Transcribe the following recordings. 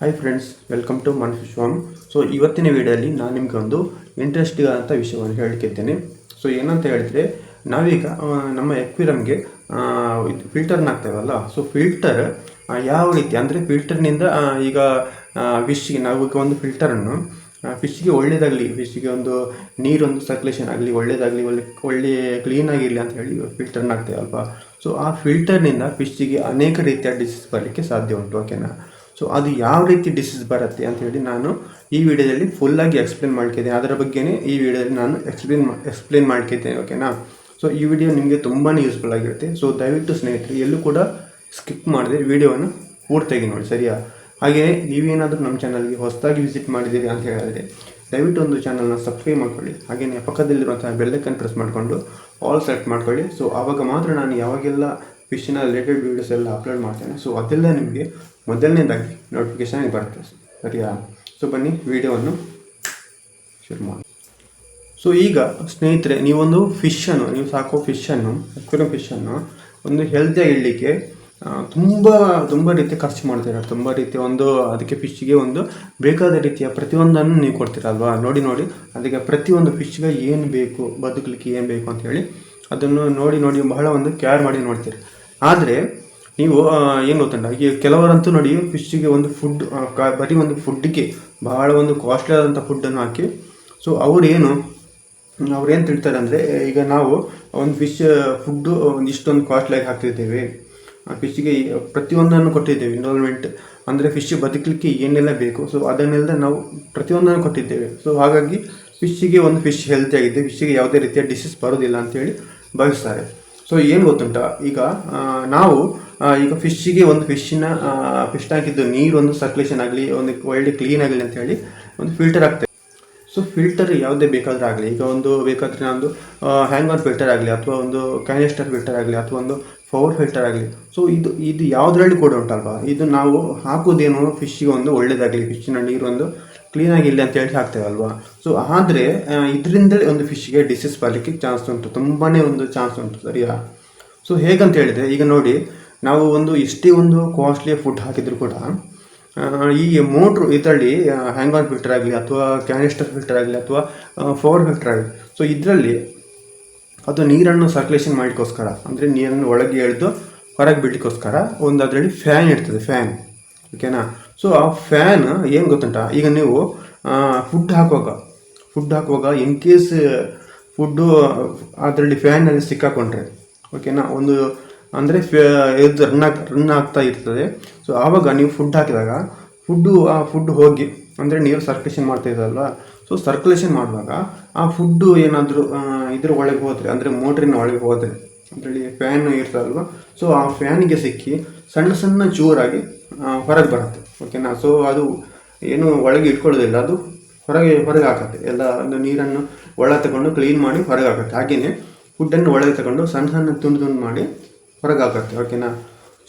Hi friends welcome to man farm so ಇವತ್ತಿನ ವಿಡಿಯೋದಲ್ಲಿ ನಾನು ನಿಮಗೆ ಒಂದು ಇಂಟ್ರೆಸ್ಟಿಂಗ್ ಆದಂಥ ವಿಷಯವನ್ನು ಹೇಳಲಿಕ್ಕಿದ್ದೇನೆ ಸೊ ಏನಂತ ಹೇಳಿದರೆ, ನಾವೀಗ ನಮ್ಮ ಎಕ್ವಿರಮ್ಗೆ ಇದು ಫಿಲ್ಟರ್ನ ಹಾಕ್ತೇವಲ್ಲ? ಸೊ ಫಿಲ್ಟರ್ ಯಾವ ರೀತಿ? ಅಂದರೆ ಫಿಲ್ಟರ್ನಿಂದ ಈಗ ಫಿಶ್ಗೆ ನಾವು ಈಗ ಒಂದು ಫಿಲ್ಟರನ್ನು ಫಿಶ್ಗೆ ಒಳ್ಳೇದಾಗಲಿ ಫಿಶ್ಗೆ ಒಂದು ನೀರೊಂದು ಸರ್ಕ್ಯುಲೇಷನ್ ಆಗಲಿ, ಒಳ್ಳೇದಾಗಲಿ, ಒಳ್ಳೆ ಒಳ್ಳೆ ಕ್ಲೀನ್ ಆಗಿರಲಿ ಅಂತ ಹೇಳಿ ಫಿಲ್ಟರ್ನ ಹಾಕ್ತೇವಲ್ವಾ? ಸೊ ಆ ಫಿಲ್ಟರ್ನಿಂದ ಫಿಶ್ಗೆ ಅನೇಕ ರೀತಿಯ ಡಿಸೀಸ್ ಬರಲಿಕ್ಕೆ ಸಾಧ್ಯ ಉಂಟು ಓಕೆನಾ ಸೊ ಅದು ಯಾವ ರೀತಿ ಡಿಸೀಸ್ ಬರುತ್ತೆ ಅಂತ ಹೇಳಿ ನಾನು ಈ ವಿಡಿಯೋದಲ್ಲಿ ಫುಲ್ಲಾಗಿ ಎಕ್ಸ್ಪ್ಲೇನ್ ಮಾಡ್ಕಿದ್ದೆ ಅದರ ಬಗ್ಗೆನೇ ಈ ವಿಡಿಯೋದಲ್ಲಿ ನಾನು ಎಕ್ಸ್ಪ್ಲೇನ್ ಎಕ್ಸ್ಪ್ಲೇನ್ ಮಾಡ್ಕಿದ್ದೆ ಓಕೆನಾ ಸೊ ಈ ವಿಡಿಯೋ ನಿಮಗೆ ತುಂಬಾ ಯೂಸ್ಫುಲ್ ಆಗಿರುತ್ತೆ. ಸೊ ದಯವಿಟ್ಟು ಸ್ನೇಹಿತರೆ, ಎಲ್ಲೂ ಕೂಡ ಸ್ಕಿಪ್ ಮಾಡಿದೆ ವಿಡಿಯೋವನ್ನು ಪೂರ್ತಿಯಾಗಿ ನೋಡಿ, ಸರಿಯಾ? ಹಾಗೆಯೇ ನೀವೇನಾದರೂ ನಮ್ಮ ಚಾನಲ್ಗೆ ಹೊಸದಾಗಿ ವಿಸಿಟ್ ಮಾಡಿದ್ದೀರಿ ಅಂತ ಹೇಳಿದ್ರೆ, ದಯವಿಟ್ಟು ಒಂದು ಚಾನಲ್ನ ಸಬ್ಸ್ಕ್ರೈಬ್ ಮಾಡ್ಕೊಳ್ಳಿ. ಹಾಗೆಯೇ ಪಕ್ಕದಲ್ಲಿರುವಂತಹ ಬೆಲ್ಲಕ್ಕನ್ನು ಪ್ರೆಸ್ ಮಾಡಿಕೊಂಡು ಆಲ್ ಸೆಲೆಕ್ಟ್ ಮಾಡ್ಕೊಳ್ಳಿ. ಸೊ ಆವಾಗ ಮಾತ್ರ ನಾನು ಯಾವಾಗೆಲ್ಲ ಫಿಶ್ನ ರಿಲೇಟೆಡ್ ವೀಡಿಯೋಸ್ ಎಲ್ಲ ಅಪ್ಲೋಡ್ ಮಾಡ್ತೇನೆ. ಸೊ ಅದೆಲ್ಲ ನಿಮಗೆ ಮೊದಲನೇದಾಗಿ ನೋಟಿಫಿಕೇಶನ್ ಬರುತ್ತೆ. ಸರಿಯಾ? ಸೊ ಬನ್ನಿ ವಿಡಿಯೋವನ್ನು ಶುರು ಮಾಡಿ ಸೊ ಈಗ ಸ್ನೇಹಿತರೆ, ನೀವೊಂದು ಫಿಶನ್ನು ನೀವು ಸಾಕೋ ಫಿಶನ್ನು ಅಕ್ವೇರಿಯಂ ಫಿಶನ್ನು ಒಂದು ಹೆಲ್ತಿಯಾಗಿ ಇಡಲಿಕ್ಕೆ ತುಂಬ ತುಂಬ ರೀತಿ ಖರ್ಚು ಮಾಡ್ತೀರಾ? ತುಂಬ ರೀತಿಯ ಒಂದು, ಅದಕ್ಕೆ ಫಿಶ್ಗೆ ಒಂದು ಬೇಕಾದ ರೀತಿಯ ಪ್ರತಿಯೊಂದನ್ನು ನೀವು ಕೊಡ್ತೀರಲ್ವಾ ನೋಡಿ ನೋಡಿ, ಅದಕ್ಕೆ ಪ್ರತಿಯೊಂದು ಫಿಶ್ಗೆ ಏನು ಬೇಕು, ಬದುಕಲಿಕ್ಕೆ ಏನು ಬೇಕು ಅಂತ ಹೇಳಿ ಅದನ್ನು ನೋಡಿ ನೋಡಿ, ಬಹಳ ಒಂದು ಕೇರ್ ಮಾಡಿ ನೋಡ್ತೀರಿ. ಆದರೆ ನೀವು ಏನು ಗೊತ್ತಂಡ ಈಗ ಕೆಲವರಂತೂ ನೋಡಿ ಫಿಶ್ಶಿಗೆ ಒಂದು ಫುಡ್ ಬರೀ ಒಂದು ಫುಡ್ಗೆ ಬಹಳ ಒಂದು ಕಾಸ್ಟ್ಲಿ ಆದಂಥ ಫುಡ್ಡನ್ನು ಹಾಕಿ ಸೊ ಅವರೇನು ಅವ್ರೇನು ತಿಳ್ತಾರೆ ಅಂದರೆ ಈಗ ನಾವು ಒಂದು ಫಿಶ್ ಫುಡ್ಡು ಒಂದು ಇಷ್ಟೊಂದು ಕಾಸ್ಟ್ಲಿಯಾಗಿ ಹಾಕ್ತಿದ್ದೇವೆ. ಆ ಫಿಶ್ಗೆ ಪ್ರತಿಯೊಂದನ್ನು ಕೊಟ್ಟಿದ್ದೇವೆ ಇನ್ವಾಲ್ವ್ಮೆಂಟ್ ಅಂದರೆ ಫಿಶ್ ಬದುಕಲಿಕ್ಕೆ ಏನೆಲ್ಲ ಬೇಕು ಸೊ ಅದನ್ನೆಲ್ಲ ನಾವು ಪ್ರತಿಯೊಂದನ್ನು ಕೊಟ್ಟಿದ್ದೇವೆ. ಸೊ ಹಾಗಾಗಿ ಫಿಶ್ಶಿಗೆ ಒಂದು ಫಿಶ್ ಹೆಲ್ತಿ ಆಗಿದೆ ಫಿಶ್ಶಿಗೆ ಯಾವುದೇ ರೀತಿಯ ಡಿಸೀಸ್ ಬರೋದಿಲ್ಲ ಅಂತೇಳಿ ಭಾವಿಸ್ತಾರೆ. ಸೊ ಏನು ಗೊತ್ತುಂಟ? ಈಗ ನಾವು ಈಗ ಫಿಶ್ಶಿಗೆ ಒಂದು ಫಿಶ್ಶಿನ ಫಿಶ್ ಹಾಕಿದ್ದು ನೀರು ಒಂದು ಸರ್ಕ್ಯುಲೇಷನ್ ಆಗಲಿ, ಒಂದು ಒಳ್ಳೆ ಕ್ಲೀನ್ ಆಗಲಿ ಅಂತ ಹೇಳಿ ಒಂದು ಫಿಲ್ಟರ್ ಆಗ್ತದೆ ಸೊ ಫಿಲ್ಟರ್ ಯಾವುದೇ ಬೇಕಾದರೂ ಆಗಲಿ, ಈಗ ಒಂದು ಬೇಕಾದರೆ ಒಂದು ಹ್ಯಾಂಗ್ ಆನ್ ಫಿಲ್ಟರ್ ಆಗಲಿ, ಅಥವಾ ಒಂದು ಕ್ಯಾನಿಸ್ಟರ್ ಫಿಲ್ಟರ್ ಆಗಲಿ, ಅಥವಾ ಒಂದು ಪವರ್ ಫಿಲ್ಟರ್ ಆಗಲಿ. ಸೊ ಇದು ಇದು ಯಾವುದರಲ್ಲಿ ಕೂಡ ಉಂಟಲ್ವಾ? ಇದು ನಾವು ಹಾಕೋದೇನು ಫಿಶ್ಗೆ ಒಂದು ಒಳ್ಳೇದಾಗಲಿ ಫಿಶ್ಶಿನ ನೀರು ಒಂದು ಕ್ಲೀನ್ ಆಗಿಲ್ಲ ಅಂತ ಹೇಳಿ ಹಾಕ್ತೇವಲ್ವಾ? ಸೊ ಆದರೆ ಇದರಿಂದಲೇ ಒಂದು ಫಿಶ್ಗೆ ಡಿಸೀಸ್ ಬರಲಿಕ್ಕೆ ಚಾನ್ಸ್ ಉಂಟು. ತುಂಬಾ ಒಂದು ಚಾನ್ಸ್ ಉಂಟು, ಸರಿಯಾ? ಸೊ ಹೇಗಂತ ಹೇಳಿದರೆ, ಈಗ ನೋಡಿ ನಾವು ಒಂದು ಎಷ್ಟೇ ಒಂದು ಕಾಸ್ಟ್ಲಿ ಫುಡ್ ಹಾಕಿದ್ರು ಕೂಡ ಈ ಮೋಟ್ರು ಇದರಲ್ಲಿ ಹ್ಯಾಂಗ್ ಆನ್ ಫಿಲ್ಟರ್ ಆಗಲಿ ಅಥವಾ ಕ್ಯಾನಿಸ್ಟರ್ ಫಿಲ್ಟರ್ ಆಗಲಿ ಅಥವಾ ಫೋರ್ ಫಿಲ್ಟರ್ ಆಗಲಿ. ಸೊ ಇದರಲ್ಲಿ ಅದು ನೀರನ್ನು ಸರ್ಕ್ಯುಲೇಷನ್ ಮಾಡಲಿಕ್ಕೋಸ್ಕರ ಅಂದರೆ ನೀರನ್ನು ಒಳಗೆ ಎಳೆದು ಹೊರಗೆ ಬಿಡ್ಲಿಕ್ಕೋಸ್ಕರ ಒಂದು ಅದರಲ್ಲಿ ಫ್ಯಾನ್ ಇರ್ತದೆ ಫ್ಯಾನ್ ಓಕೆನಾ ಸೊ ಆ ಫ್ಯಾನ್ ಏನು ಗೊತ್ತುಂಟ? ಈಗ ನೀವು ಫುಡ್ ಹಾಕುವಾಗ ಫುಡ್ ಹಾಕುವಾಗ ಇನ್ ಕೇಸ್ ಫುಡ್ಡು ಅದರಲ್ಲಿ ಫ್ಯಾನಲ್ಲಿ ಸಿಕ್ಕಾಕೊಂಡ್ರೆ ಓಕೆನಾ ಒಂದು ಅಂದರೆ ಇದು ರನ್ ಆಗ್ ರನ್ ಆಗ್ತಾ ಇರ್ತದೆ. ಸೊ ಆವಾಗ ನೀವು ಫುಡ್ ಹಾಕಿದಾಗ ಫುಡ್ಡು ಆ ಫುಡ್ ಹೋಗಿ, ಅಂದರೆ ನೀರು ಸರ್ಕ್ಯುಲೇಷನ್ ಮಾಡ್ತಾ ಇದ್ದಲ್ವ ಸೊ ಸರ್ಕ್ಯುಲೇಷನ್ ಮಾಡುವಾಗ, ಆ ಫುಡ್ಡು ಏನಾದರೂ ಇದ್ರ ಒಳಗೆ ಹೋದರೆ, ಅಂದರೆ ಮೋಟ್ರಿನ ಒಳಗೆ ಹೋದರೆ, ಅದರಲ್ಲಿ ಫ್ಯಾನ್ ಇರ್ತದಲ್ವ? ಸೊ ಆ ಫ್ಯಾನಿಗೆ ಸಿಕ್ಕಿ ಸಣ್ಣ ಸಣ್ಣ ಚೂರಾಗಿ ಹೊರಗೆ ಬರುತ್ತೆ. ಓಕೆನಾ ಸೊ ಅದು ಏನು ಒಳಗೆ ಇಟ್ಕೊಳ್ಳೋದಿಲ್ಲ. ಅದು ಹೊರಗೆ ಹೊರಗೆ ಹಾಕತ್ತೆ. ಎಲ್ಲ ಒಂದು ನೀರನ್ನು ಒಳಗೆ ತಗೊಂಡು ಕ್ಲೀನ್ ಮಾಡಿ ಹೊರಗೆ ಹಾಕತ್ತೆ. ಹಾಗೆಯೇ ಫುಡ್ಡನ್ನು ಒಳಗೆ ತಗೊಂಡು ಸಣ್ಣ ಸಣ್ಣ ತುಂಡು ತುಂಡು ಮಾಡಿ ಹೊರಗೆ ಹಾಕತ್ತೆ ಓಕೆನಾ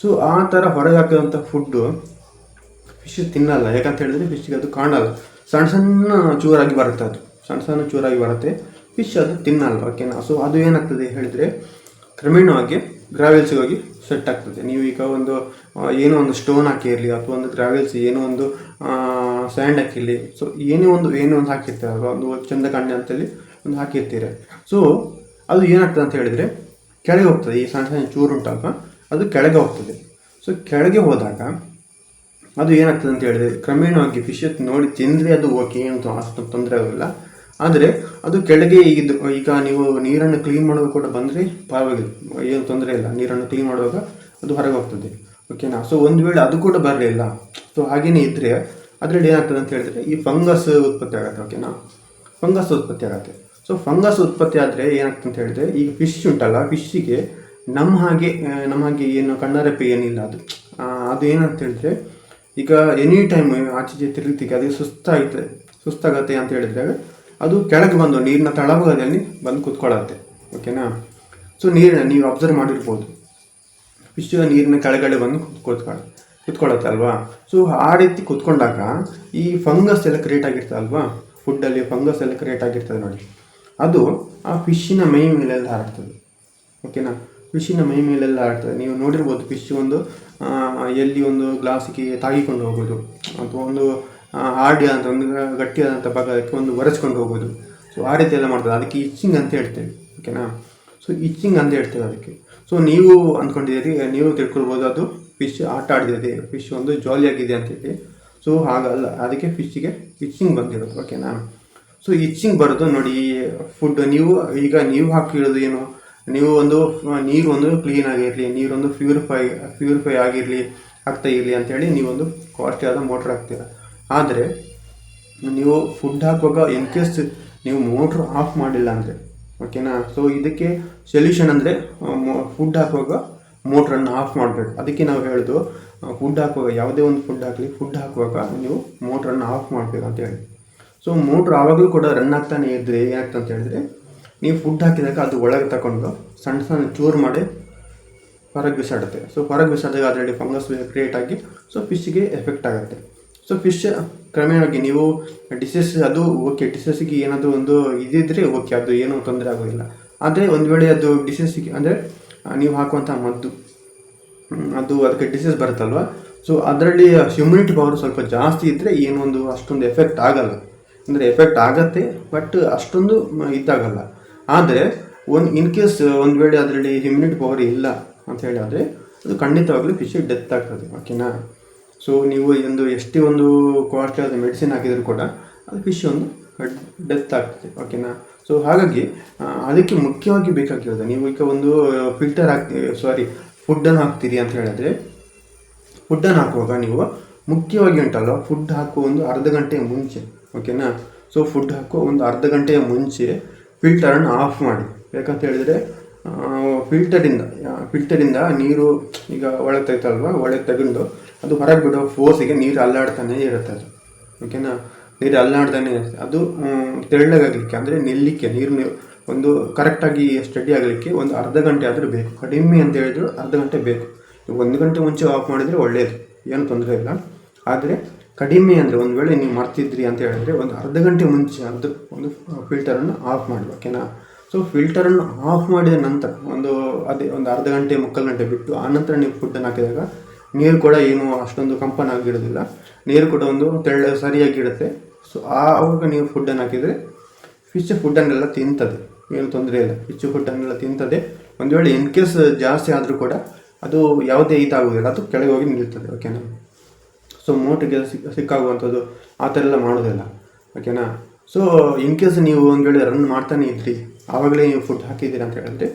ಸೊ ಆ ಥರ ಹೊರಗೆ ಹಾಕಿದಂಥ ಫುಡ್ಡು ಫಿಶ್ ತಿನ್ನಲ್ಲ. ಯಾಕಂತ ಹೇಳಿದ್ರೆ ಫಿಶ್ಗೆ ಅದು ಕಾಣಲ್ಲ. ಸಣ್ಣ ಸಣ್ಣ ಚೂರಾಗಿ ಬರುತ್ತೆ ಅದು. ಸಣ್ಣ ಸಣ್ಣ ಚೂರಾಗಿ ಬರುತ್ತೆ. ಫಿಶ್ ಅದು ತಿನ್ನಲ್ಲ ಓಕೆನಾ ಸೊ ಅದು ಏನಾಗ್ತದೆ ಹೇಳಿದರೆ ಕ್ರಮೇಣವಾಗಿ ಗ್ರಾವೆಲ್ಸ್ಗೆ ಹೋಗಿ ಸೆಟ್ ಆಗ್ತದೆ. ನೀವು ಈಗ ಒಂದು ಏನೋ ಒಂದು ಸ್ಟೋನ್ ಹಾಕಿರಲಿ, ಅಥವಾ ಒಂದು ಗ್ರಾವೆಲ್ಸ್ ಏನೋ ಒಂದು ಸ್ಯಾಂಡ್ ಹಾಕಿರಲಿ ಸೊ ಏನೇ ಒಂದು, ಏನೋ ಒಂದು ಹಾಕಿರ್ತೀರಲ್ವ? ಒಂದು ಚಂದ ಅಂತೇಳಿ ಒಂದು ಹಾಕಿರ್ತೀರ. ಸೊ ಅದು ಏನಾಗ್ತದೆ ಅಂತ ಹೇಳಿದರೆ ಕೆಳಗೆ ಹೋಗ್ತದೆ, ಈ ಸಣ್ಣ ಸಣ್ಣ ಚೂರು ಉಂಟಲ್ಪ, ಅದು ಕೆಳಗೆ ಹೋಗ್ತದೆ. ಸೊ ಕೆಳಗೆ ಹೋದಾಗ ಅದು ಏನಾಗ್ತದೆ ಅಂತ ಹೇಳಿದ್ರೆ, ಕ್ರಮೇಣವಾಗಿ ಫಿಶ್ ನೋಡಿ ತಿಂದರೆ ಅದು ಓಕೆ ಏನು ಅಷ್ಟು ತೊಂದರೆ ಆಗೋಲ್ಲ ಆದರೆ ಅದು ಕೆಳಗೆ ಇದು ಈಗ ನೀವು ನೀರನ್ನು ಕ್ಲೀನ್ ಮಾಡುವಾಗ ಕೂಡ ಬಂದರೆ ಪರವಾಗಿಲ್ಲ, ಏನು ತೊಂದರೆ ಇಲ್ಲ. ನೀರನ್ನು ಕ್ಲೀನ್ ಮಾಡುವಾಗ ಅದು ಹೊರಗೆ ಹೋಗ್ತದೆ. ಓಕೆನಾ ಸೊ ಒಂದು ವೇಳೆ ಅದು ಕೂಡ ಬರಲಿಲ್ಲ ಸೊ ಹಾಗೇನೇ ಇದ್ದರೆ ಅದರಲ್ಲಿ ಏನಾಗ್ತದೆ ಅಂತ ಹೇಳಿದ್ರೆ, ಈ ಫಂಗಸ್ ಉತ್ಪತ್ತಿ ಆಗುತ್ತೆ ಓಕೆನಾ ಫಂಗಸ್ ಉತ್ಪತ್ತಿ ಆಗುತ್ತೆ. ಸೊ ಫಂಗಸ್ ಉತ್ಪತ್ತಿ ಆದರೆ ಏನಾಗ್ತದೆ ಅಂತ ಹೇಳಿದ್ರೆ, ಈಗ ಫಿಶ್ ಉಂಟಲ್ಲ ಫಿಶ್ಶಿಗೆ ನಮ್ಮ ಹಾಗೆ ನಮ್ಮ ಹಾಗೆ ಏನು ಕಣ್ಣಾರೆಪ್ಪೆ ಏನಿಲ್ಲ ಅದು. ಅದು ಏನಂತ ಹೇಳಿದ್ರೆ, ಈಗ ಎನಿ ಟೈಮ್ ಆಚೆ ತಿರುಗ್ತಿಗೆ ಅದು ಸುಸ್ತಾಯ್ತು ಸುಸ್ತಾಗತ್ತೆ ಅಂತ ಹೇಳಿದ್ರೆ ಅದು ಕೆಳಗೆ ಬಂದು ನೀರಿನ ತಳಭಾಗದಲ್ಲಿ ಬಂದು ಕುತ್ಕೊಳ್ಳುತ್ತೆ ಓಕೆನಾ ಸೊ ನೀರಿನ ನೀವು ಅಬ್ಸರ್ವ್ ಮಾಡಿರ್ಬೋದು. ಫಿಶ್ ನೀರಿನ ಕೆಳಗಡೆ ಬಂದು ಕೂತ್ಕೊಳ್ಳ ಕುತ್ಕೊಳ್ಳುತ್ತೆ ಅಲ್ವಾ? ಸೊ ಆ ರೀತಿ ಕುತ್ಕೊಂಡಾಗ ಈ ಫಂಗಸ್ ಎಲ್ಲ ಕ್ರಿಯೇಟ್ ಆಗಿರ್ತದೆ ಅಲ್ವಾ? ಫುಡ್ಡಲ್ಲಿ ಫಂಗಸ್ ಎಲ್ಲ ಕ್ರಿಯೇಟ್ ಆಗಿರ್ತದೆ ನೋಡಿ. ಅದು ಆ ಫಿಶ್ಶಿನ ಮೈ ಮೇಲೆಲ್ಲ ಹಾಡ್ತದೆ ಓಕೆನಾ? ಫಿಶ್ಶಿನ ಮೈ ಮೇಲೆಲ್ಲ ಹಾಡ್ತದೆ ನೀವು ನೋಡಿರ್ಬೋದು ಫಿಶ್ ಒಂದು ಎಲ್ಲಿ ಒಂದು ಗ್ಲಾಸಿಗೆ ತಾಗಿಕೊಂಡು ಹೋಗೋದು, ಅಥವಾ ಒಂದು ಹಾಡಿ ಅಂತ ಒಂದು ಗಟ್ಟಿಯಾದಂಥ ಭಾಗಕ್ಕೆ ಒಂದು ಒರೆಸ್ಕೊಂಡು ಹೋಗೋದು. ಸೊ ಆ ರೀತಿ ಎಲ್ಲ ಮಾಡ್ತದೆ. ಅದಕ್ಕೆ ಇಚ್ಚಿಂಗ್ ಅಂತ ಹೇಳ್ತೇವೆ. ಓಕೆನಾ? ಸೊ ಇಚ್ಚಿಂಗ್ ಅಂತ ಹೇಳ್ತೇವೆ ಅದಕ್ಕೆ. ಸೊ ನೀವು ಅಂದ್ಕೊಂಡಿದ್ದೀರಿ, ನೀವು ತಿಳ್ಕೊಳ್ಬೋದು ಅದು ಫಿಶ್ ಆಟ ಆಡಿದೆ ಫಿಶ್ ಒಂದು ಜಾಲಿಯಾಗಿದೆ ಅಂತೇಳಿ ಸೊ ಹಾಗಲ್ಲ. ಅದಕ್ಕೆ ಫಿಶ್ಶಿಗೆ ಇಚ್ಚಿಂಗ್ ಬಂದಿರೋದು. ಓಕೆನಾ? ಸೊ ಇಚ್ಚಿಂಗ್ ಬರೋದು ನೋಡಿ ಫುಡ್ ನೀವು, ಈಗ ನೀವು ಹಾಕಿರೋದು ಏನು? ನೀವು ಒಂದು ನೀರು ಒಂದು ಕ್ಲೀನ್ ಆಗಿರಲಿ ನೀರೊಂದು ಪ್ಯೂರಿಫೈ ಪ್ಯೂರಿಫೈ ಆಗಿರಲಿ, ಆಗ್ತಾ ಇರಲಿ ಅಂತೇಳಿ ನೀವೊಂದು ಕಾಸ್ಟ್ಲಿ ಆದ ಮೋಟ್ರ್ ಹಾಕ್ತೀರ. ಆದರೆ, ನೀವು ಫುಡ್ ಹಾಕುವಾಗ ಇನ್ ಕೇಸ್ ನೀವು ಮೋಟ್ರ್ ಆಫ್ ಮಾಡಿಲ್ಲ ಅಂದರೆ ಓಕೆನಾ ಸೊ ಇದಕ್ಕೆ ಸೊಲ್ಯೂಷನ್ ಅಂದರೆ ಫುಡ್ ಹಾಕುವಾಗ ಮೋಟ್ರನ್ನು ಆಫ್ ಮಾಡಬೇಕು. ಅದಕ್ಕೆ ನಾವು ಹೇಳೋದು ಫುಡ್ ಹಾಕುವಾಗ, ಯಾವುದೇ ಒಂದು ಫುಡ್ ಹಾಕಲಿ ಫುಡ್ ಹಾಕುವಾಗ ನೀವು ಮೋಟ್ರನ್ನು ಆಫ್ ಮಾಡಬೇಕು ಅಂತ ಹೇಳಿ. ಸೊ ಮೋಟ್ರ್ ಆವಾಗಲೂ ಕೂಡ ರನ್ ಆಗ್ತಾನೆ ಇದ್ದರೆ ಏನಾಗ್ತದೆ ಅಂತ ಹೇಳಿದ್ರೆ, ನೀವು ಫುಡ್ ಹಾಕಿದಾಗ ಅದು ಒಳಗೆ ತಗೊಂಡು ಸಣ್ಣ ಸಣ್ಣ ಚೂರು ಮಾಡಿ ಹೊರಗೆ ಬಿಸಾಡುತ್ತೆ. ಸೊ ಹೊರಗೆ ಬಿಸಾಡಿದಾಗ ಅದರಲ್ಲಿ ಫಂಗಸ್ ಕ್ರಿಯೇಟ್ ಆಗಿ ಸೊ ಫಿಶ್ಗೆ ಎಫೆಕ್ಟ್ ಆಗುತ್ತೆ. ಸೊ ಫಿಶ್ ಕ್ರಮೇಣವಾಗಿ ನೀವು ಡಿಸೀಸ್ ಅದು ಓಕೆ ಡಿಸೀಸಿಗೆ ಏನಾದರೂ ಒಂದು ಇದಿದ್ರೆ ಓಕೆ ಅದು ಏನೂ ತೊಂದರೆ ಆಗೋದಿಲ್ಲ. ಆದರೆ ಒಂದು ವೇಳೆ ಅದು ಡಿಸೀಸಿಗೆ ಅಂದರೆ ನೀವು ಹಾಕುವಂಥ ಮದ್ದು ಅದು ಅದಕ್ಕೆ ಡಿಸೀಸ್ ಬರುತ್ತಲ್ವ? ಸೊ ಅದರಲ್ಲಿ ಹ್ಯುಮಿನಿಟಿ ಪವರ್ ಸ್ವಲ್ಪ ಜಾಸ್ತಿ ಇದ್ದರೆ ಏನೊಂದು ಅಷ್ಟೊಂದು ಎಫೆಕ್ಟ್ ಆಗಲ್ಲ. ಅಂದರೆ ಎಫೆಕ್ಟ್ ಆಗತ್ತೆ ಬಟ್ ಅಷ್ಟೊಂದು ಇದ್ದಾಗಲ್ಲ ಆದರೆ, ಒಂದು ಇನ್ ಕೇಸ್ ಒಂದು ವೇಳೆ ಅದರಲ್ಲಿ ಹಿಮ್ಯುನಿಟ್ ಪವರ್ ಇಲ್ಲ ಅಂತ ಹೇಳಿ ಅದು ಖಂಡಿತವಾಗ್ಲೂ ಫಿಶ್ ಡೆತ್ ಆಗ್ತದೆ ಓಕೆನಾ ಸೊ ನೀವು ಒಂದು ಎಷ್ಟೇ ಒಂದು ಕಾಸ್ಟ್ಲಿ ಆದ ಮೆಡಿಸಿನ್ ಹಾಕಿದರೂ ಕೂಡ, ಅದು ಫಿಶ್ ಒಂದು ಡೆತ್ ಆಗ್ತದೆ ಓಕೆನಾ ಸೊ ಹಾಗಾಗಿ ಅದಕ್ಕೆ ಮುಖ್ಯವಾಗಿ ಬೇಕಾಗಿರೋದು, ನೀವು ಈಗ ಒಂದು ಫಿಲ್ಟರ್ ಹಾಕ್ತಿ ಸಾರಿ ಫುಡ್ಡನ್ನು ಹಾಕ್ತೀರಿ ಅಂತ ಹೇಳಿದ್ರೆ ಫುಡ್ಡನ್ನು ಹಾಕುವಾಗ ನೀವು ಮುಖ್ಯವಾಗಿ ಉಂಟಲ್ಲ ಫುಡ್ ಹಾಕುವ ಒಂದು ಅರ್ಧ ಗಂಟೆ ಮುಂಚೆ. ಓಕೆನಾ ಸೊ ಫುಡ್ ಹಾಕೋ ಒಂದು ಅರ್ಧ ಗಂಟೆಯ ಮುಂಚೆ ಫಿಲ್ಟರನ್ನು ಆಫ್ ಮಾಡಿ. ಯಾಕಂತ ಹೇಳಿದರೆ ಫಿಲ್ಟರಿಂದ ಫಿಲ್ಟರಿಂದ ನೀರು ಈಗ ಒಳಗೆ ತೆಗಿತಲ್ವ ಒಳಗೆ ತಗೊಂಡು ಅದು ಹೊರಗೆ ಬಿಡೋ ಫೋರ್ಸಿಗೆ ನೀರು ಅಲ್ಲಾಡ್ತಾನೆ ಇರುತ್ತೆ ಅದು. ಓಕೆನಾ ನೀರು ಅಲ್ಲಾಡ್ತಾನೆ ಇರುತ್ತೆ. ಅದು ತೆಳ್ಳಗಾಗಲಿಕ್ಕೆ, ಅಂದರೆ ನಿಲ್ಲಿಕ್ಕೆ, ನೀರು ಒಂದು ಕರೆಕ್ಟಾಗಿ ಸ್ಟಡಿ ಆಗಲಿಕ್ಕೆ ಒಂದು ಅರ್ಧ ಗಂಟೆ ಆದರೂ ಬೇಕು. ಕಡಿಮೆ ಅಂತ ಹೇಳಿದ್ರು ಅರ್ಧ ಗಂಟೆ ಬೇಕು. ಒಂದು ಗಂಟೆ ಮುಂಚೆ ಆಫ್ ಮಾಡಿದರೆ ಒಳ್ಳೆಯದು ಏನು ತೊಂದರೆ ಇಲ್ಲ. ಆದರೆ ಕಡಿಮೆ ಅಂದರೆ ಒಂದು ವೇಳೆ ನೀವು ಮರ್ತಿದ್ರಿ ಅಂತ ಹೇಳಿದ್ರೆ ಒಂದು ಅರ್ಧ ಗಂಟೆ ಮುಂಚೆ ಅದು ಒಂದು ಫಿಲ್ಟರನ್ನು ಆಫ್ ಮಾಡಿ ಓಕೆನಾ ಸೊ ಫಿಲ್ಟರನ್ನು ಆಫ್ ಮಾಡಿದ ನಂತರ ಒಂದು ಅದೇ, ಒಂದು ಅರ್ಧ ಗಂಟೆ, ಮುಕ್ಕಾಲು ಗಂಟೆ ಬಿಟ್ಟು ಆನಂತರ ನೀವು ಫುಡ್ಡನ್ನು ಹಾಕಿದಾಗ ನೀರು ಕೂಡ ಏನು ಅಷ್ಟೊಂದು ಕಂಪನ ಆಗಿರೋದಿಲ್ಲ ನೀರು ಕೂಡ ಒಂದು ತೆಳ್ಳ ಸರಿಯಾಗಿರುತ್ತೆ ಸೊ ಆವಾಗ ನೀವು ಫುಡ್ಡನ್ನು ಹಾಕಿದರೆ ಫಿಶ್ ಫುಡ್ಡನ್ನೆಲ್ಲ ತಿಂತದೆ, ಏನು ತೊಂದರೆ ಇಲ್ಲ. ಫಿಶ್ ಫುಡ್ಡನ್ನೆಲ್ಲ ತಿಂತದೆ. ಒಂದು ವೇಳೆ ಇನ್ ಕೇಸ್ ಜಾಸ್ತಿ ಆದರೂ ಕೂಡ ಅದು ಯಾವುದೇ ಇದಾಗೋದಿಲ್ಲ, ಅದು ಕೆಳಗೆ ಹೋಗಿ ನಿಲ್ತದೆ ಓಕೆನಾ ಸೊ ಮೋಟಿಗೆ ಸಿಕ್, ಸಿಕ್ಕಾಗುವಂಥದ್ದು ಆ ಥರ ಎಲ್ಲ ಮಾಡೋದಿಲ್ಲ. ಓಕೆನಾ ಸೊ ಇನ್ ಕೇಸ್ ನೀವು ಒಂದು ರನ್ ಮಾಡ್ತಾನೆ ಇದ್ರಿ, ಆವಾಗಲೇ ನೀವು ಫುಡ್ ಹಾಕಿದ್ದೀರಿ ಅಂತ ಹೇಳಿದ್ರೆ,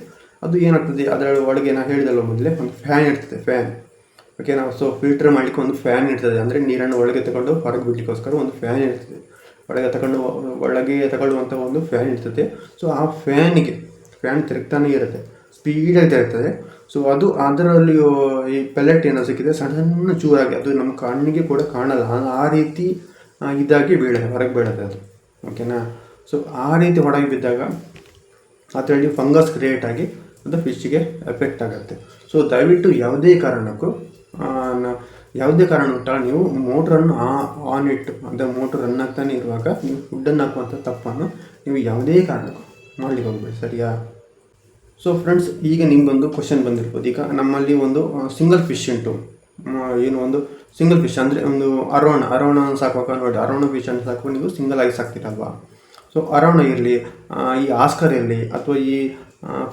ಅದು ಏನಾಗ್ತದೆ? ಅದರ ಒಳಗೆ ನಾನು ಹೇಳಿದಲ್ಲ ಮೊದಲೇ, ಒಂದು ಫ್ಯಾನ್ ಇರ್ತದೆ ಫ್ಯಾನ್ ಓಕೆನಾ ಸೊ ಫಿಲ್ಟರ್ ಮಾಡಲಿಕ್ಕೆ ಒಂದು ಫ್ಯಾನ್ ಇರ್ತದೆ. ಅಂದರೆ ನೀರನ್ನು ಒಳಗೆ ತಗೊಂಡು ಹೊರಗೆ ಬಿಡ್ಲಿಕ್ಕೋಸ್ಕರ ಒಂದು ಫ್ಯಾನ್ ಇರ್ತದೆ. ಒಳಗೆ ತಗೊಂಡು, ಒಳಗೆ ತಗೊಳ್ಳುವಂಥ ಒಂದು ಫ್ಯಾನ್ ಇರ್ತದೆ. ಸೊ ಆ ಫ್ಯಾನಿಗೆ ಫ್ಯಾನ್ ತಿರುಗ್ತಾನೆ ಇರುತ್ತೆ. ಸ್ಪೀಡಾಗಿ ಇರ್ತದೆ ಸೊ ಅದು ಅದರಲ್ಲಿ ಈ ಪೆಲೆಟ್ ಏನೋ ಸಿಕ್ಕಿದೆ ಸಣ್ಣ ಚೂರಾಗಿ ಅದು ನಮ್ಮ ಕಣ್ಣಿಗೆ ಕೂಡ ಕಾಣಲ್ಲ. ಆ- ರೀತಿ ಇದಾಗಿ ಬೀಳುತ್ತೆ ಹೊರಗೆ ಬೀಳುತ್ತೆ ಅದು. ಓಕೆನಾ ಸೊ ಆ ರೀತಿ ಹೊರಗೆ ಬಿದ್ದಾಗ ಅದರಲ್ಲಿ ಫಂಗಸ್ ಕ್ರಿಯೇಟ್ ಆಗಿ ಅದು ಫಿಶ್ಗೆ ಎಫೆಕ್ಟ್ ಆಗುತ್ತೆ. ಸೊ ದಯವಿಟ್ಟು ಯಾವುದೇ ಕಾರಣಕ್ಕೂ ಯಾವುದೇ ಕಾರಣ ಉಂಟಾಗ ನೀವು ಮೋಟ್ರನ್ನು ಆನ್ ಇಟ್ಟು, ಅಂದರೆ ಮೋಟ್ರ್ ರನ್ ಆಗ್ತಾನೆ ಇರುವಾಗ ನೀವು ಫುಡ್ಡನ್ನು ಹಾಕುವಂಥ ತಪ್ಪನ್ನು ನೀವು ಯಾವುದೇ ಕಾರಣಕ್ಕೂ ಮಾಡಲಿಕ್ಕೆ ಹೋಗ್ಬೇಡಿ, ಸರಿಯಾ? ಸೊ ಫ್ರೆಂಡ್ಸ್ ಈಗ ನಿಮ್ಗೊಂದು ಕ್ವಶನ್ ಬಂದಿರ್ಬೋದು. ಈಗ ನಮ್ಮಲ್ಲಿ ಒಂದು ಸಿಂಗಲ್ ಫಿಶ್ ಉಂಟು. ಏನು ಒಂದು ಸಿಂಗಲ್ ಫಿಶ್ ಅಂದರೆ ಒಂದು ಅರೋಣ. ಅರೋಣ ಸಾಕುವಾಗ ನೋಡಿ, ಅರೋಣ ಫಿಶನ್ನು ಸಾಕುವಾಗ ನೀವು ಸಿಂಗಲ್ ಆಗಿ ಸಾಕ್ತೀರಲ್ವಾ? ಸೊ ಅರೋಣ ಇರಲಿ ಈ ಆಸ್ಕರ್ ಇರಲಿ, ಅಥವಾ ಈ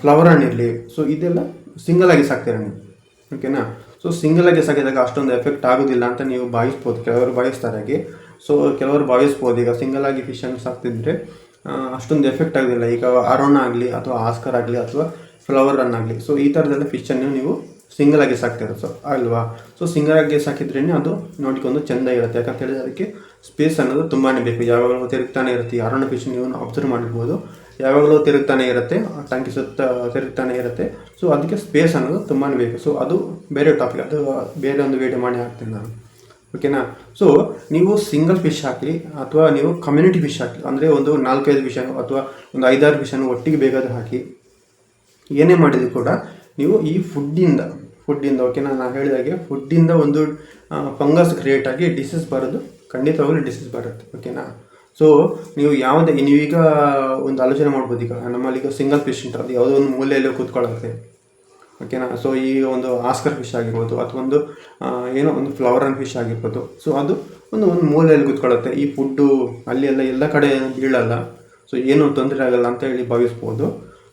ಫ್ಲವರ್ ಹಣ್ಣು ಇರಲಿ ಸೊ ಇದೆಲ್ಲ ಸಿಂಗಲ್ ಆಗಿ ಸಾಕ್ತೀರ ನೀವು? ಓಕೆನಾ ಸೊ ಸಿಂಗಲ್ ಆಗಿ ಸಾಕಿದಾಗ ಅಷ್ಟೊಂದು ಎಫೆಕ್ಟ್ ಆಗೋದಿಲ್ಲ ಅಂತ ನೀವು ಭಾವಿಸ್ಬೋದು. ಕೆಲವರು ಭಾವಿಸ್ತಾರೆ ಹಾಗೆ. ಸೊ ಕೆಲವರು ಭಾವಿಸ್ಬೋದು ಈಗ ಸಿಂಗಲ್ ಆಗಿ ಅನ್ನು ಸಾಕ್ತಿದ್ರೆ. ಅಷ್ಟೊಂದು ಎಫೆಕ್ಟ್ ಆಗೋದಿಲ್ಲ ಈಗ ಅರೋಣ ಆಗಲಿ ಅಥವಾ ಆಸ್ಕರ್ ಆಗಲಿ ಅಥವಾ ಫ್ಲವರ್ ರನ್ ಆಗಲಿ. ಸೊ ಈ ಥರದೆಲ್ಲ ಫಿಶನ್ನು ನೀವು ಸಿಂಗಲ್ ಆಗಿ ಸಾಕ್ತಿರೋ? ಸೊ ಅಲ್ವಾ? ಸೊ ಸಿಂಗಲ್ ಆಗಿ ಸಾಕಿದ್ರೇ ಅದು ನೋಡಿಕೊಂಡು ಚೆಂದ ಇರುತ್ತೆ. ಯಾಕಂತ ಅದಕ್ಕೆ ಸ್ಪೇಸ್ ಅನ್ನೋದು ತುಂಬಾ ಬೇಕು. ಯಾವಾಗಲೂ ತಿರುಗ್ತಾನೆ ಇರುತ್ತೆ. ಅರೋಣ ಫಿಶ್ ನೀವು ಅಬ್ಸರ್ವ್ ಮಾಡಿರ್ಬೋದು ಯಾವಾಗಲೂ ತಿರುಗ್ತಾನೆ ಇರುತ್ತೆ. ಟಂಕಿ ಸುತ್ತ ತಿರುಗ್ತಾನೆ ಇರುತ್ತೆ. ಸೊ ಅದಕ್ಕೆ ಸ್ಪೇಸ್ ಅನ್ನೋದು ತುಂಬಾ ಬೇಕು. ಸೊ ಅದು ಬೇರೆ ಟಾಪಿಕ್ ಅದು ಬೇರೆ ಒಂದು ವೀಡಿಯೋ ಮಾಡಿ ಹಾಕ್ತೀನಿ ನಾನು. ಓಕೆನಾ ಸೊ ನೀವು ಸಿಂಗಲ್ ಫಿಶ್ ಹಾಕಲಿ ಅಥವಾ ನೀವು ಕಮ್ಯುನಿಟಿ ಫಿಶ್ ಹಾಕಿ ಅಂದರೆ ಒಂದು ನಾಲ್ಕೈದು ಫಿಶನ್ನು ಅಥವಾ ಒಂದು ಐದಾರು ಫಿಶನ್ನು ಒಟ್ಟಿಗೆ ಬೇಕಾದ್ರೆ ಹಾಕಿ, ಏನೇ ಮಾಡಿದ್ರು ಕೂಡ ನೀವು ಈ ಫುಡ್ಡಿಂದ ಫುಡ್ಡಿಂದ ಓಕೆನಾ ನಾನು ಹೇಳಿದಾಗೆ ಫುಡ್ಡಿಂದ ಒಂದು ಫಂಗಸ್ ಕ್ರಿಯೇಟ್ ಆಗಿ ಡಿಸೀಸ್ ಬರೋದು, ಖಂಡಿತವಾಗ್ಲೂ ಡಿಸೀಸ್ ಬರುತ್ತೆ ಓಕೆನಾ ಸೊ ನೀವು ಯಾವುದೇ, ನೀವೀಗ ಒಂದು ಆಲೋಚನೆ ಮಾಡ್ಬೋದು ಈಗ ನಮ್ಮಲ್ಲಿ ಈಗ ಸಿಂಗಲ್ ಫಿಶ್ ಉಂಟು ಅದು ಯಾವುದೋ ಒಂದು ಮೂಲೆಯಲ್ಲಿ ಕೂತ್ಕೊಳ್ಳುತ್ತೆ ಓಕೆನಾ ಸೊ ಈ ಒಂದು ಆಸ್ಕರ್ ಫಿಶ್ ಆಗಿರ್ಬೋದು ಅಥವಾ ಒಂದು ಏನೋ ಒಂದು ಫ್ಲವರ್ ಅಂಡ್ ಫಿಶ್ ಆಗಿರ್ಬೋದು. ಸೊ ಅದು ಒಂದು ಒಂದು ಮೂಲೆಯಲ್ಲಿ ಕೂತ್ಕೊಳ್ಳುತ್ತೆ. ಈ ಫುಡ್ಡು ಅಲ್ಲಿ ಎಲ್ಲ ಎಲ್ಲ ಕಡೆ ಬೀಳಲ್ಲ. ಸೊ ಏನು ತೊಂದರೆ ಆಗಲ್ಲ ಅಂತ ಹೇಳಿ ಭಾವಿಸ್ಬೋದು.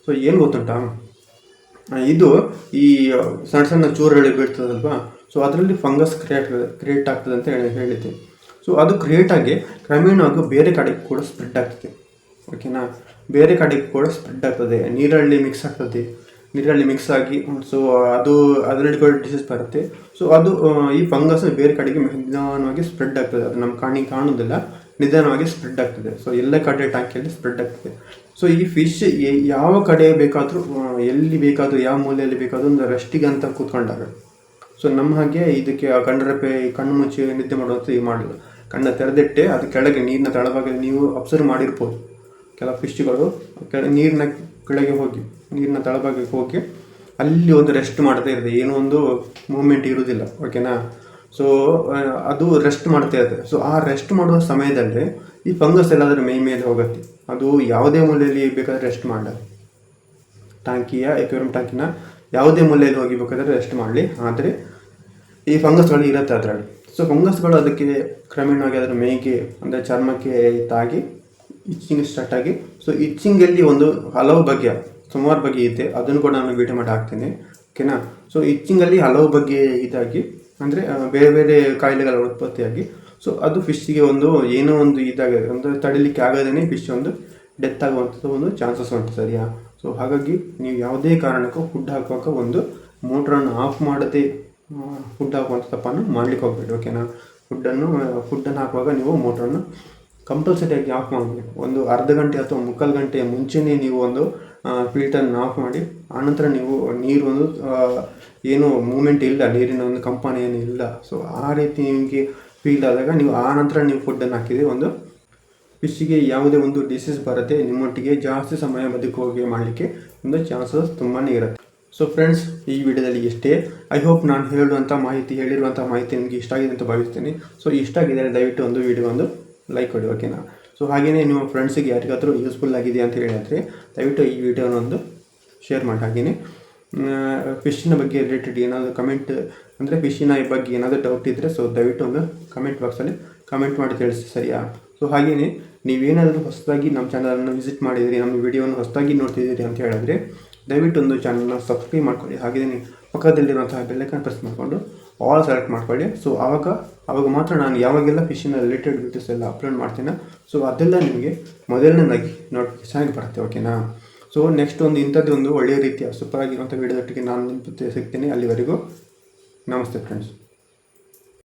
ಸೊ ಏನು ಗೊತ್ತುಂಟಾ? ಇದು ಈ ಸಣ್ಣ ಸಣ್ಣ ಚೂರುಗಳು ಬೀಳ್ತದಲ್ವಾ? ಸೊ ಅದರಲ್ಲಿ ಫಂಗಸ್ ಕ್ರಿಯೇಟ್ ಕ್ರಿಯೇಟ್ ಆಗ್ತದೆ ಅಂತ ಹೇಳಿ ಹೇಳಿದ್ದೆ. ಸೊ ಅದು ಕ್ರಿಯೇಟ್ ಆಗಿ ಕ್ರಮೇಣವಾಗಿ ಬೇರೆ ಕಡೆ ಕೂಡ ಸ್ಪ್ರೆಡ್ ಆಗ್ತದೆ. ಓಕೆನಾ ಬೇರೆ ಕಡೆಗೆ ಕೂಡ ಸ್ಪ್ರೆಡ್ ಆಗ್ತದೆ. ನೀರಲ್ಲಿ ಮಿಕ್ಸ್ ಆಗ್ತದೆ. ನೀರಲ್ಲಿ ಮಿಕ್ಸ್ ಆಗಿ ಸೊ ಅದು ಅದರಲ್ಲಿ ಕೂಡ ಡಿಸೀಸ್ ಬರುತ್ತೆ. ಸೊ ಅದು ಈ ಫಂಗಸ್ ಬೇರೆ ಕಡೆಗೆ ನಿಧಾನವಾಗಿ ಸ್ಪ್ರೆಡ್ ಆಗ್ತದೆ. ಅದು ನಮ್ಮ ಕಣ್ಣಿಗೆ ಕಾಣೋದಿಲ್ಲ ನಿಧಾನವಾಗಿ ಸ್ಪ್ರೆಡ್ ಆಗ್ತದೆ. ಸೊ ಎಲ್ಲ ಕಡೆ ಟ್ಯಾಂಕಿಯಲ್ಲಿ ಸ್ಪ್ರೆಡ್ ಆಗ್ತದೆ. ಸೊ ಈ ಫಿಶ್ ಯಾವ ಕಡೆ ಬೇಕಾದರೂ ಎಲ್ಲಿ ಬೇಕಾದರೂ, ಯಾವ ಮೂಲೆಯಲ್ಲಿ ಬೇಕಾದರೂ ಒಂದು ರೆಸ್ಟಿಗೆ ಅಂತ ಕೂತ್ಕೊಂಡಾಗ. ಸೊ ನಮ್ಮ ಹಾಗೆ ಇದಕ್ಕೆ ಆ ಕಣ್ಣರೆಪ್ಪೆ ಕಣ್ಣು ಮುಚ್ಚಿ ನಿದ್ದೆ ಮಾಡುವಂಥ ಈ ಮಾಡಲ್ಲ. ಕಣ್ಣ ತೆರೆದಿಟ್ಟೆ, ಅದು ಕೆಳಗೆ ನೀರಿನ ತಳಭಾಗದಲ್ಲಿ ನೀವು ಅಬ್ಸರ್ವ್ ಮಾಡಿರ್ಬೋದು. ಕೆಲವು ಫಿಶ್ಗಳು ಕೆಳ ನೀರಿನ ಕೆಳಗೆ ಹೋಗಿ. ನೀರಿನ ತಳಭಾಗಕ್ಕೆ ಹೋಗಿ ಅಲ್ಲಿ ಒಂದು ರೆಸ್ಟ್ ಮಾಡ್ತಾ ಇರ್ತದೆ ಏನೋ ಒಂದು ಮೂಮೆಂಟ್ ಇರುವುದಿಲ್ಲ. ಓಕೆನಾ ಸೊ ಅದು ರೆಸ್ಟ್ ಮಾಡ್ತಾ ಇರ್ತದೆ ಸೊ ಆ ರೆಸ್ಟ್ ಮಾಡುವ ಸಮಯದಲ್ಲಿ ಈ ಫಂಗಸ್ ಎಲ್ಲಾದರೂ ಮೈ ಮೇಲೆ ಹೋಗುತ್ತೆ. ಅದು ಯಾವುದೇ ಮೂಲೆಯಲ್ಲಿ ಬೇಕಾದ್ರೆ ರೆಸ್ಟ್ ಮಾಡಲಿ. ಟ್ಯಾಂಕಿಯ ಎಕ್ವೇರಿಯಂ ಟ್ಯಾಂಕಿನ ಯಾವುದೇ ಮೂಲೆಯಲ್ಲಿ ಹೋಗಿ ಬೇಕಾದ್ರೆ ರೆಸ್ಟ್ ಮಾಡಲಿ. ಆದರೆ ಈ ಫಂಗಸ್ಗಳು ಇರುತ್ತೆ ಅದರಲ್ಲಿ. ಸೊ ಫಂಗಸ್ಗಳು ಅದಕ್ಕೆ ಕ್ರಮೇಣವಾಗಿ ಅದರ ಮೈಗೆ ಅಂದರೆ ಚರ್ಮಕ್ಕೆ ತಾಗಿ ಇಚ್ಚಿಂಗ್ ಸ್ಟಾರ್ಟ್ ಆಗಿ ಸೊ ಇಚ್ಚಿಂಗಲ್ಲಿ ಒಂದು ಹಲವು ಬಗೆಯ ಸುಮಾರು ಬಗ್ಗೆ ಇದೆ. ಅದನ್ನು ಕೂಡ ನಾನು ವಿಡಿಯೋ ಮಾಡಿ ಹಾಕ್ತೇನೆ. ಓಕೆನಾ? ಸೊ ಇಚ್ಚಿಂಗಲ್ಲಿ ಹಲವು ಬಗ್ಗೆ ಇದಾಗಿ, ಅಂದರೆ ಬೇರೆ ಬೇರೆ ಕಾಯಿಲೆಗಳ ಉತ್ಪತ್ತಿಯಾಗಿ. ಸೊ ಅದು ಫಿಶ್ಗೆ ಒಂದು ಏನೋ ಒಂದು ಇದಾಗಿದೆ ಅಂದರೆ ತಡಿಲಿಕ್ಕೆ ಆಗದೇ ಫಿಶ್ ಒಂದು ಡೆತ್ ಆಗುವಂಥದ್ದು ಒಂದು ಚಾನ್ಸಸ್ ಉಂಟು, ಸರಿಯಾ? ಸೊ ಹಾಗಾಗಿ ನೀವು ಯಾವುದೇ ಕಾರಣಕ್ಕೂ ಫುಡ್ ಹಾಕುವಾಗ ಒಂದು ಮೋಟ್ರನ್ನು ಆಫ್ ಮಾಡದೆ ಫುಡ್ ಹಾಕುವಂಥ ತಪ್ಪನ್ನು ಮಾಡ್ಲಿಕ್ಕೆ ಹೋಗ್ಬೇಡಿ, ಓಕೆನಾ? ಫುಡ್ಡನ್ನು ಫುಡ್ಡನ್ನು ಹಾಕುವಾಗ ನೀವು ಮೋಟ್ರನ್ನು ಕಂಪಲ್ಸರಿಯಾಗಿ ಆಫ್ ಮಾಡಬೇಕು. ಒಂದು ಅರ್ಧ ಗಂಟೆ ಅಥವಾ ಮುಕ್ಕಾಲು ಗಂಟೆ ಮುಂಚೆನೇ ನೀವು ಒಂದು ಫಿಲ್ಟರ್ನ ಆಫ್ ಮಾಡಿ, ಆನಂತರ ನೀವು ನೀರು ಒಂದು ಏನು ಮೂಮೆಂಟ್ ಇಲ್ಲ, ನೀರಿನ ಒಂದು ಕಂಪನ ಏನು ಇಲ್ಲ. ಸೊ ಆ ರೀತಿ ನಿಮಗೆ ಫೀಲ್ ಆದಾಗ ನೀವು ಆ ನಂತರ ನೀವು ಫುಡ್ಡನ್ನು ಹಾಕಿದರೆ ಒಂದು ಫಿಶ್ಗೆ ಯಾವುದೇ ಒಂದು ಡಿಸೀಸ್ ಬರುತ್ತೆ ನಿಮ್ಮೊಟ್ಟಿಗೆ ಜಾಸ್ತಿ ಸಮಯ ಬದುಕೋಗಿ ಮಾಡಲಿಕ್ಕೆ ಒಂದು ಚಾನ್ಸಸ್ ತುಂಬಾ ಇರುತ್ತೆ. ಸೊ ಫ್ರೆಂಡ್ಸ್ ಈ ವಿಡಿಯೋದಲ್ಲಿ ಇಷ್ಟೇ. ಐ ಹೋಪ್ ನಾನು ಹೇಳುವಂಥ ಮಾಹಿತಿ ಹೇಳಿರುವಂಥ ಮಾಹಿತಿ ನಿಮಗೆ ಇಷ್ಟ ಆಗಿದೆ ಅಂತ ಭಾವಿಸ್ತೀನಿ. ಸೊ ಇಷ್ಟ ಆಗಿದ್ದರೆ ದಯವಿಟ್ಟು ಒಂದು ವಿಡಿಯೋ ಒಂದು ಲೈಕ್ ಕೊಡಿ ಓಕೆನಾ ಸೊ ಹಾಗೆಯೇ ನಿಮ್ಮ ಫ್ರೆಂಡ್ಸಿಗೆ ಯಾರಿಗಾದರೂ ಯೂಸ್ಫುಲ್ ಆಗಿದೆ ಅಂತ ಹೇಳಿದ್ರೆ ದಯವಿಟ್ಟು ಈ ವಿಡಿಯೋನೊಂದು ಶೇರ್ ಮಾಡಿ ಹಾಗೆಯೇ ಫಿಶ್ಶಿನ ಬಗ್ಗೆ ರಿಲೇಟೆಡ್ ಏನಾದರೂ ಕಮೆಂಟ್ ಅಂದರೆ ಫಿಶ್ಶಿನ ಬಗ್ಗೆ ಏನಾದರೂ ಡೌಟ್ ಇದ್ದರೆ ಸೊ ದಯವಿಟ್ಟು ಒಂದು ಕಮೆಂಟ್ ಬಾಕ್ಸಲ್ಲಿ ಕಮೆಂಟ್ ಮಾಡಿ ತಿಳಿಸಿ, ಸರಿಯಾ? ಸೊ ಹಾಗೆಯೇ ನೀವೇನಾದರೂ ಹೊಸದಾಗಿ ನಮ್ಮ ಚಾನಲನ್ನು ವಿಸಿಟ್ ಮಾಡಿದಿರಿ, ನಮ್ಮ ವಿಡಿಯೋನ ಹೊಸದಾಗಿ ನೋಡ್ತಿದ್ದೀರಿ ಅಂತ ಹೇಳಿದ್ರೆ, ದಯವಿಟ್ಟು ಒಂದು ಚಾನಲ್ನ ಸಬ್ಸ್ಕ್ರೈಬ್ ಮಾಡ್ಕೊಳ್ಳಿ. ಹಾಗೆಯೇ ಪಕ್ಕದಲ್ಲಿರುವಂತಹ ಬೆಲ್ಲೈಕನ್ ಪ್ರೆಸ್ ಮಾಡಿಕೊಂಡು ಆಲ್ ಸೆಲೆಕ್ಟ್ ಮಾಡ್ಕೊಳ್ಳಿ. ಸೊ ಆವಾಗ ಆವಾಗ ಮಾತ್ರ ನಾನು ಯಾವಾಗೆಲ್ಲ ಫಿಶಿನ ರಿಲೇಟೆಡ್ ವೀಡಿಯೋಸ್ ಎಲ್ಲ ಅಪ್ಲೋಡ್ ಮಾಡ್ತೀನಿ ಸೊ ಅದೆಲ್ಲ ನಿಮಗೆ ಮೊದಲನೇದಾಗಿ ನೋಟಿಫಿಕೇಶನ್ ಆಗಿ ಬರುತ್ತೆ ಓಕೆನಾ ಸೊ ನೆಕ್ಸ್ಟ್ ಒಂದು ಇಂಥದ್ದು ಒಂದು ಒಳ್ಳೆಯ ರೀತಿಯ ಸೂಪರ್ ಆಗಿರುವಂಥ ವೀಡಿಯೋದೊಟ್ಟಿಗೆ ನಾನು ಸಿಗ್ತೀನಿ. ಅಲ್ಲಿವರೆಗೂ ನಮಸ್ತೆ ಫ್ರೆಂಡ್ಸ್